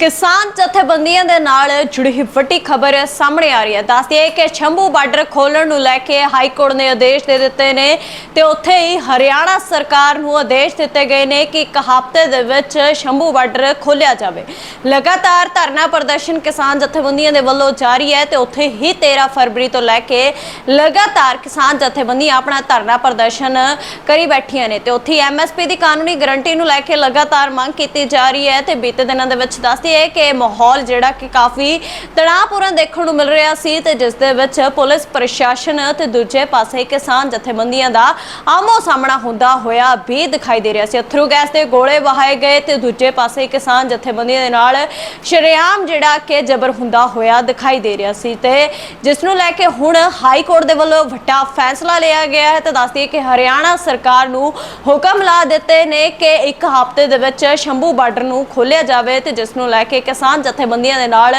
ਕਿਸਾਨ ਜਥੇਬੰਦੀਆਂ ਦੇ ਨਾਲ ਜੁੜੀ ਵੱਡੀ ਖਬਰ ਸਾਹਮਣੇ ਆ ਰਹੀ ਹੈ। ਦੱਸਦੀ ਹੈ ਕਿ ਸ਼ੰਭੂ ਬਾਰਡਰ ਖੋਲਣ ਨੂੰ ਲੈ ਕੇ ਹਾਈ ਕੋਰਟ ਨੇ ਆਦੇਸ਼ ਦੇ ਦਿੱਤੇ ਨੇ ਤੇ ਉੱਥੇ ਹੀ ਹਰਿਆਣਾ ਸਰਕਾਰ ਨੂੰ ਆਦੇਸ਼ ਦਿੱਤੇ ਗਏ ਨੇ ਕਿ ਇੱਕ ਹਫ਼ਤੇ ਦੇ ਵਿੱਚ ਸ਼ੰਭੂ ਬਾਰਡਰ ਖੋਲਿਆ ਜਾਵੇ। ਲਗਾਤਾਰ ਧਰਨਾ ਪ੍ਰਦਰਸ਼ਨ ਕਿਸਾਨ ਜਥੇਬੰਦੀਆਂ ਦੇ ਵੱਲੋਂ ਜਾਰੀ ਹੈ ਤੇ ਉੱਥੇ ਹੀ 13 ਫਰਵਰੀ ਤੋਂ ਲੈ ਕੇ ਲਗਾਤਾਰ ਕਿਸਾਨ ਜਥੇਬੰਦੀਆਂ ਆਪਣਾ ਧਰਨਾ ਪ੍ਰਦਰਸ਼ਨ ਕਰੀ ਬੈਠੀਆਂ ਨੇ ਤੇ ਉੱਥੇ ਹੀ ਐਮਐਸਪੀ ਦੀ ਕਾਨੂੰਨੀ ਗਾਰੰਟੀ ਨੂੰ ਲੈ ਕੇ ਲਗਾਤਾਰ ਮੰਗ ਕੀਤੀ ਜਾ ਰਹੀ ਹੈ ਤੇ ਬੀਤੇ ਦਿਨਾਂ ਦੇ ਵਿੱਚ ਦੱਸ ਦੱਸਦੀ ਹੈ ਕਿ ਮਾਹੌਲ ਜਿਹੜਾ ਕਿ ਕਾਫੀ ਤਣਾਅਪੂਰਨ ਦੇਖਣ ਨੂੰ ਮਿਲ ਰਿਹਾ ਸੀ ਤੇ ਜਿਸ ਦੇ ਵਿੱਚ ਪੁਲਿਸ ਪ੍ਰਸ਼ਾਸਨ ਤੇ ਦੂਜੇ ਪਾਸੇ ਕਿਸਾਨ ਜਥੇਬੰਦੀਆਂ ਦਾ ਆਮੋ ਸਾਹਮਣਾ ਹੁੰਦਾ ਹੋਇਆ ਵੀ ਦਿਖਾਈ ਦੇ ਰਿਹਾ ਸੀ। ਅਥਰੂ ਗੈਸ ਦੇ ਗੋਲੇ ਵਹਾਏ ਗਏ ਤੇ ਦੂਜੇ ਪਾਸੇ ਕਿਸਾਨ ਜਥੇਬੰਦੀਆਂ ਦੇ ਨਾਲ ਸ਼ਰੇਆਮ ਜਿਹੜਾ ਕਿ ਜ਼ਬਰ ਹੁੰਦਾ ਹੋਇਆ ਦਿਖਾਈ ਦੇ ਰਿਹਾ ਸੀ ਤੇ ਜਿਸ ਨੂੰ ਲੈ ਕੇ ਹੁਣ ਹਾਈ ਕੋਰਟ ਦੇ ਵੱਲੋਂ ਵੱਡਾ ਫੈਸਲਾ ਲਿਆ ਗਿਆ ਹੈ। ਤੇ ਦੱਸਦੀ ਹੈ ਕਿ ਹਰਿਆਣਾ ਸਰਕਾਰ ਨੂੰ ਹੁਕਮ ਲਾ ਦਿੱਤੇ ਨੇ ਕਿ ਇੱਕ ਹਫ਼ਤੇ ਦੇ ਵਿੱਚ ਸ਼ੰਭੂ ਬਾਰਡਰ ਨੂੰ ਖੋਲਿਆ ਜਾਵੇ ਤੇ ਜਿਸ ਨੂੰ ਲੈ ਕੇ ਕਿਸਾਨ ਜਥੇਬੰਦੀਆਂ ਦੇ ਨਾਲ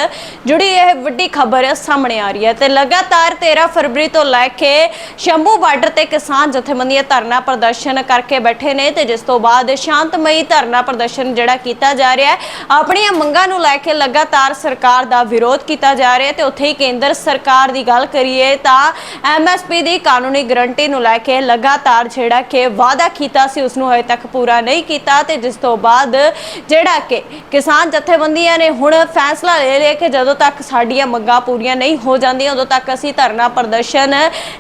ਜੁੜੀ ਇਹ ਵੱਡੀ ਖਬਰ ਸਾਹਮਣੇ ਆ ਰਹੀ ਹੈ ਤੇ ਲਗਾਤਾਰ 13 ਫਰਵਰੀ ਤੋਂ ਲੈ ਕੇ ਸ਼ੰਭੂ ਬਾਰਡਰ ਤੇ ਕਿਸਾਨ ਜਥੇਬੰਦੀਆਂ ਧਰਨਾ ਪ੍ਰਦਰਸ਼ਨ ਕਰਕੇ ਬੈਠੇ ਨੇ ਤੇ ਜਿਸ ਤੋਂ ਬਾਅਦ ਸ਼ਾਂਤਮਈ ਧਰਨਾ ਪ੍ਰਦਰਸ਼ਨ ਜਿਹੜਾ ਕੀਤਾ ਜਾ ਰਿਹਾ ਹੈ, ਆਪਣੀਆਂ ਮੰਗਾਂ ਨੂੰ ਲੈ ਕੇ ਲਗਾਤਾਰ ਸਰਕਾਰ ਦਾ ਵਿਰੋਧ ਕੀਤਾ ਜਾ ਰਿਹਾ ਤੇ ਉੱਥੇ ਹੀ ਕੇਂਦਰ ਸਰਕਾਰ ਦੀ ਗੱਲ ਕਰੀਏ ਤਾਂ ਐਮਐਸਪੀ ਦੀ ਕਾਨੂੰਨੀ ਗਰੰਟੀ ਨੂੰ ਲੈ ਕੇ ਲਗਾਤਾਰ ਜਿਹੜਾ ਕਿ ਵਾਅਦਾ ਕੀਤਾ ਸੀ ਉਸ ਨੂੰ ਹਜੇ ਤੱਕ ਪੂਰਾ ਨਹੀਂ ਕੀਤਾ ਤੇ ਜਿਸ ਤੋਂ ਬਾਅਦ ਜਿਹੜਾ ਕਿ ਕਿਸਾਨ ਜਥੇਬੰਦੀਆਂ ਨੇ ਹੁਣ ਫੈਸਲਾ ਲੈ ਲਿਆ ਕਿ ਜਦੋਂ ਤੱਕ ਸਾਡੀਆਂ ਮੰਗਾਂ ਪੂਰੀਆਂ ਨਹੀਂ ਹੋ ਜਾਂਦੀਆਂ, ਉਦੋਂ ਤੱਕ ਅਸੀਂ ਧਰਨਾ ਪ੍ਰਦਰਸ਼ਨ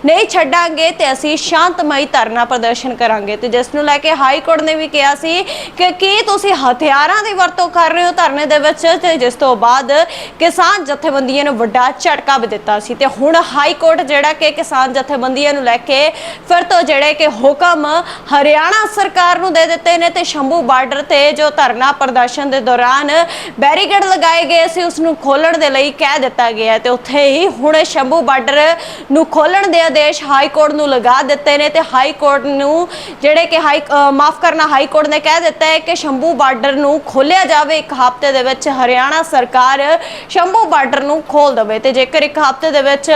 ਨਹੀਂ ਛੱਡਾਂਗੇ ਤੇ ਅਸੀਂ ਸ਼ਾਂਤਮਈ ਧਰਨਾ ਪ੍ਰਦਰਸ਼ਨ ਕਰਾਂਗੇ। ਤੇ ਜਿਸ ਨੂੰ ਲੈ ਕੇ ਹਾਈ ਕੋਰਟ ਨੇ ਵੀ ਕਿਹਾ ਸੀ ਕਿ ਕੀ ਤੁਸੀਂ ਹਥਿਆਰਾਂ ਦੀ ਵਰਤੋਂ ਕਰ ਰਹੇ ਹੋ ਧਰਨੇ ਦੇ ਵਿੱਚ? ਤੇ ਜਿਸ ਤੋਂ ਬਾਅਦ ਕਿਸਾਨ ਜਥੇਬੰਦੀਆਂ ਨੂੰ ਵੱਡਾ ਝਟਕਾ ਵੀ ਦਿੱਤਾ ਸੀ। ਤੇ ਹੁਣ ਹਾਈ ਕੋਰਟ ਜਿਹੜਾ ਕਿ ਕਿਸਾਨ ਜਥੇਬੰਦੀਆਂ ਨੂੰ ਲੈ ਕੇ ਫਿਰ ਤੋਂ ਜਿਹੜੇ ਕਿ ਹੁਕਮ ਹਰਿਆਣਾ ਸਰਕਾਰ ਨੂੰ ਦੇ ਦਿੱਤੇ ਨੇ ਤੇ ਸ਼ੰਭੂ ਬਾਰਡਰ ਤੇ ਜੋ ਧਰਨਾ ਪ੍ਰਦਰਸ਼ਨ ਦੇ ਦੌਰਾਨ ਬੈਰੀਕੇਡ ਲਗਾਏ ਗਏ ਸੀ ਉਸ ਨੂੰ ਖੋਲਣ ਦੇ ਲਈ ਕਹਿ ਦਿੱਤਾ ਗਿਆ ਹੈ ਤੇ ਉੱਥੇ ਹੀ ਹੁਣ ਸ਼ੰਭੂ ਬਾਰਡਰ ਨੂੰ ਖੋਲਣ ਦੇ ਆਦੇਸ਼ ਹਾਈ ਕੋਰਟ ਨੂੰ ਲਗਾ ਦਿੱਤੇ ਨੇ ਤੇ ਹਾਈ ਕੋਰਟ ਨੂੰ ਜਿਹੜੇ ਕਿ ਹਾਈ ਮਾਫ ਕਰਨਾ, ਹਾਈ ਕੋਰਟ ਨੇ ਕਹਿ ਦਿੱਤਾ ਹੈ ਕਿ ਸ਼ੰਭੂ ਬਾਰਡਰ ਨੂੰ ਖੋਲਿਆ ਜਾਵੇ ਇੱਕ ਹਫ਼ਤੇ ਦੇ ਵਿੱਚ ਹਰਿਆਣਾ ਸਰਕਾਰ ਸ਼ੰਭੂ ਬਾਰਡਰ ਨੂੰ ਖੋਲ ਦੇਵੇ ਤੇ ਜੇਕਰ ਇੱਕ ਹਫ਼ਤੇ ਦੇ ਵਿੱਚ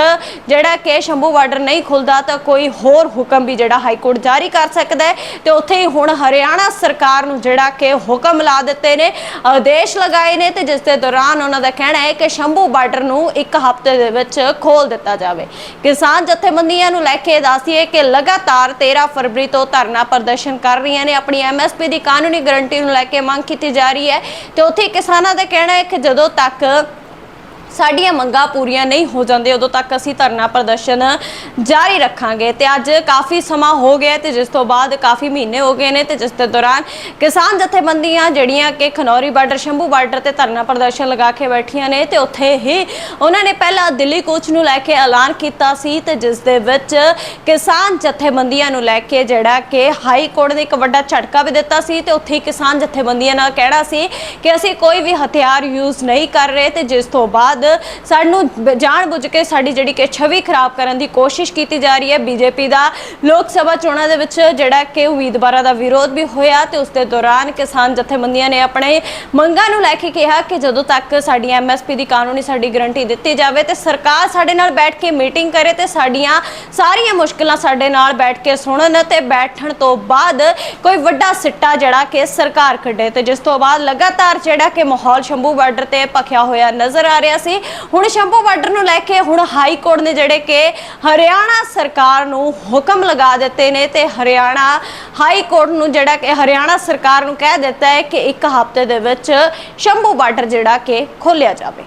ਜਿਹੜਾ ਕਿ ਸ਼ੰਭੂ ਬਾਰਡਰ ਨਹੀਂ ਖੁੱਲਦਾ ਤਾਂ ਕੋਈ ਹੋਰ ਹੁਕਮ ਵੀ ਜਿਹੜਾ ਹਾਈ ਕੋਰਟ ਜਾਰੀ ਕਰ ਸਕਦਾ ਹੈ ਤੇ ਉੱਥੇ ਹੀ ਹੁਣ ਹਰਿਆਣਾ ਸਰਕਾਰ ਨੂੰ ਜਿਹੜਾ ਕਿ ਹੁਕਮ ਲਾ ਦਿੱਤੇ ਨੇ, ਆਦੇਸ਼ ਲਗਾਏ ਨੇ ਤੇ ਜਿਸ ਦੇ ਦੌਰਾਨ ਉਹਨਾਂ ਦਾ ਕਹਿਣਾ ਹੈ ਕਿ ਸ਼ੰਭੂ ਬਾਰਡਰ ਨੂੰ ਇੱਕ ਹਫ਼ਤੇ ਦੇ ਵਿੱਚ ਖੋਲ ਦਿੱਤਾ ਜਾਵੇ। ਕਿਸਾਨ ਜਥੇਬੰਦੀਆਂ ਨੂੰ ਲੈ ਕੇ ਦੱਸੀਏ ਕਿ ਲਗਾਤਾਰ 13 ਫਰਵਰੀ ਤੋਂ ਧਰਨਾ ਪ੍ਰਦਰਸ਼ਨ ਕਰ ਰਹੀਆਂ ਨੇ। ਆਪਣੀ ਐਮਐਸਪੀ ਦੀ ਕਾਨੂੰਨੀ ਗਾਰੰਟੀ ਨੂੰ ਲੈ ਕੇ ਮੰਗ ਕੀਤੀ ਜਾ ਰਹੀ ਹੈ ਤੇ ਉੱਥੇ ਕਿਸਾਨਾਂ ਦਾ ਕਹਿਣਾ ਹੈ ਕਿ ਜਦੋਂ ਤੱਕ ਸਾਡੀਆਂ ਮੰਗਾਂ ਪੂਰੀਆਂ ਨਹੀਂ ਹੋ ਜਾਂਦੇ ਉਦੋਂ ਤੱਕ ਅਸੀਂ ਧਰਨਾ ਪ੍ਰਦਰਸ਼ਨ ਜਾਰੀ ਰੱਖਾਂਗੇ। ਤੇ ਅੱਜ ਕਾਫੀ ਸਮਾਂ ਹੋ ਗਿਆ ਤੇ ਜਿਸ ਤੋਂ ਬਾਅਦ ਕਾਫੀ ਮਹੀਨੇ ਹੋ ਗਏ ਨੇ ਤੇ ਜਿਸ ਦੇ ਦੌਰਾਨ ਕਿਸਾਨ ਜਥੇਬੰਦੀਆਂ ਜਿਹੜੀਆਂ ਕਿ ਖਨੌਰੀ ਬਾਰਡਰ, ਸ਼ੰਭੂ ਬਾਰਡਰ ਤੇ ਧਰਨਾ ਪ੍ਰਦਰਸ਼ਨ ਲਗਾ ਕੇ ਬੈਠੀਆਂ ਨੇ ਤੇ ਉੱਥੇ ਹੀ ਉਹਨਾਂ ਨੇ ਪਹਿਲਾਂ ਦਿੱਲੀ ਕੋਚ ਨੂੰ ਲੈ ਕੇ ਐਲਾਨ ਕੀਤਾ ਸੀ ਤੇ ਜਿਸ ਦੇ ਵਿੱਚ ਕਿਸਾਨ ਜਥੇਬੰਦੀਆਂ ਨੂੰ ਲੈ ਕੇ ਜਿਹੜਾ ਕਿ ਹਾਈ ਕੋਰਟ ਨੇ ਇੱਕ ਵੱਡਾ ਝਟਕਾ ਵੀ ਦਿੱਤਾ ਸੀ ਤੇ ਉੱਥੇ ਹੀ ਕਿਸਾਨ ਜਥੇਬੰਦੀਆਂ ਨਾਲ ਕਹਿਣਾ ਸੀ ਕਿ ਅਸੀਂ ਕੋਈ ਵੀ ਹਥਿਆਰ ਯੂਜ਼ ਨਹੀਂ ਕਰ ਰਹੇ ਤੇ ਜਿਸ ਤੋਂ ਬਾਅਦ ਸਾਨੂੰ ਜਾਣ ਬੁੱਝ ਕੇ ਸਾਡੀ ਜਿਹੜੀ ਕਿ ਛਵੀ ਖਰਾਬ ਕਰਨ ਦੀ ਕੋਸ਼ਿਸ਼ ਕੀਤੀ ਜਾ ਰਹੀ ਹੈ। ਬੀਜੇਪੀ ਦਾ ਲੋਕ ਸਭਾ ਚੋਣਾਂ ਦੇ ਵਿੱਚ ਜਿਹੜਾ ਕਿ ਉਮੀਦਵਾਰਾਂ ਦਾ ਵਿਰੋਧ ਵੀ ਹੋਇਆ ਤੇ ਉਸ ਦੇ ਦੌਰਾਨ ਕਿਸਾਨ ਜਥੇਬੰਦੀਆਂ ਨੇ ਆਪਣੇ ਮੰਗਾਂ ਨੂੰ ਲੈ ਕੇ ਕਿਹਾ ਕਿ ਜਦੋਂ ਤੱਕ ਸਾਡੀ ਐਮਐਸਪੀ ਦੀ ਕਾਨੂੰਨੀ ਸਾਡੀ ਗਰੰਟੀ ਦਿੱਤੀ ਜਾਵੇ ਤੇ ਸਰਕਾਰ ਸਾਡੇ ਨਾਲ ਬੈਠ ਕੇ ਮੀਟਿੰਗ ਕਰੇ ਤੇ ਸਾਡੀਆਂ ਸਾਰੀਆਂ ਮੁਸ਼ਕਲਾਂ ਸਾਡੇ ਨਾਲ ਬੈਠ ਕੇ ਸੁਣਨ ਤੇ ਬੈਠਣ ਤੋਂ ਬਾਅਦ ਕੋਈ ਵੱਡਾ ਸਿੱਟਾ ਜਿਹੜਾ ਕਿ ਸਰਕਾਰ ਕੱਢੇ ਤੇ ਜਿਸ ਤੋਂ ਬਾਅਦ ਲਗਾਤਾਰ ਜਿਹੜਾ ਕਿ ਮਾਹੌਲ ਸ਼ੰਭੂ ਬਾਰਡਰ ਤੇ ਭਖਿਆ ਹੋਇਆ ਨਜ਼ਰ ਆ ਰਿਹਾ ਸੀ। ਹੁਣ ਸ਼ੰਭੂ ਬਾਰਡਰ ਨੂੰ ਲੈ ਕੇ ਹੁਣ ਹਾਈ ਕੋਰਟ ਨੇ ਜਿਹੜੇ ਕਿ ਹਰਿਆਣਾ ਸਰਕਾਰ ਨੂੰ ਹੁਕਮ ਲਗਾ ਦਿੱਤੇ ਨੇ ਤੇ ਹਰਿਆਣਾ ਹਾਈ ਕੋਰਟ ਨੂੰ ਜਿਹੜਾ ਕਿ ਹਰਿਆਣਾ ਸਰਕਾਰ ਨੂੰ ਕਹਿ ਦਿੱਤਾ ਹੈ ਕਿ ਇੱਕ ਹਫ਼ਤੇ ਦੇ ਵਿੱਚ ਸ਼ੰਭੂ ਬਾਰਡਰ ਜਿਹੜਾ ਕਿ ਖੋਲਿਆ ਜਾਵੇ।